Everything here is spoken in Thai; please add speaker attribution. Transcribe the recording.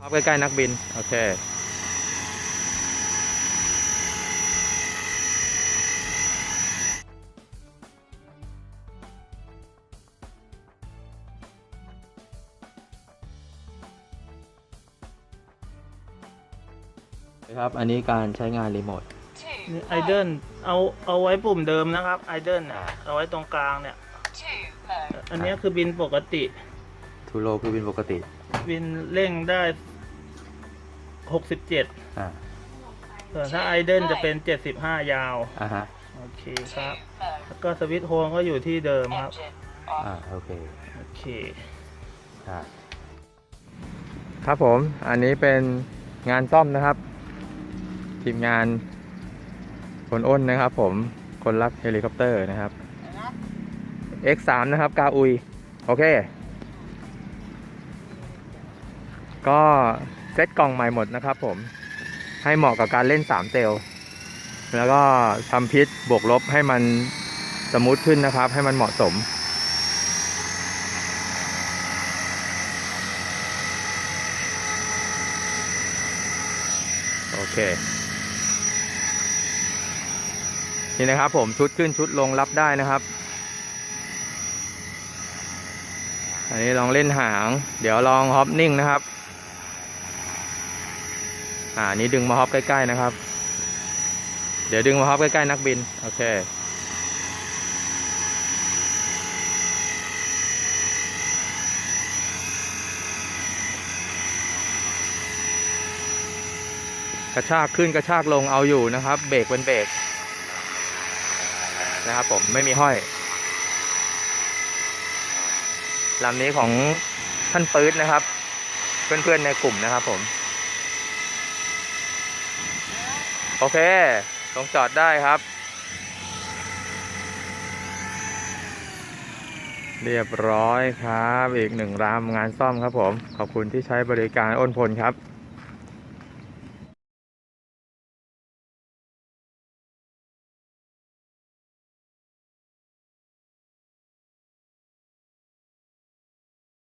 Speaker 1: พบใกล้ๆนักบิน โอเคครับ อันนี้การใช้งานรีโมท
Speaker 2: นี่ไอเดิลเอาเอาไว้ปุ่มเดิมนะครับไอเดิลเนี่ยเอาไว้ตรงกลางเนี่ย อันเนี้ยคือบินปกติ
Speaker 1: ทูโลคือบินปกติ
Speaker 2: บินเร่งได้หกสิบเจ็ด
Speaker 1: อ่า
Speaker 2: ส่วนถ้าไอเดิลจะเป็นเจ็ดสิบห้ายาว
Speaker 1: อ่าฮะ
Speaker 2: โอเคครับ แล้วก็สวิตช์โฮมก็อยู่ที่เดิมครับ
Speaker 1: อ่า โอเค
Speaker 2: โอเค
Speaker 1: ครับ ครับผม อันนี้เป็นงานซ่อมนะครับ ทีมงาน คนอ้นนะครับผม คนรักเฮลิคอปเตอร์นะครับ X3 นะครับ กาอุย โอเค ก็เซตกล่องใหม่หมดนะครับผมให้เหมาะกับการเล่น 3 เซลแล้วก็ทำพิษบวกลบให้มันสมูทขึ้นนะครับ ให้มันเหมาะสม โอเค นี่นะครับผมชุดขึ้นชุดลงรับได้นะครับ อันนี้ลองเล่นหาง เดี๋ยวลองฮอปนิ่งนะครับ อ่านนี้ดึงมาฮอปใกล้ๆนะครับ เดี๋ยวดึงมาฮอปใกล้ๆนักบิน โอเค กระชากขึ้นกระชากลงเอาอยู่นะครับ เบรกเป็นเบรกนะครับผมไม่มีห้อยลำนี้ของท่านปื๊ดนะครับ เพื่อนๆในกลุ่มนะครับผม โอเค ลงจอดได้ครับ เรียบร้อยครับ อีกหนึ่งรามงานซ่อมครับผม ขอบคุณที่ใช้บริการอ้นพลครับ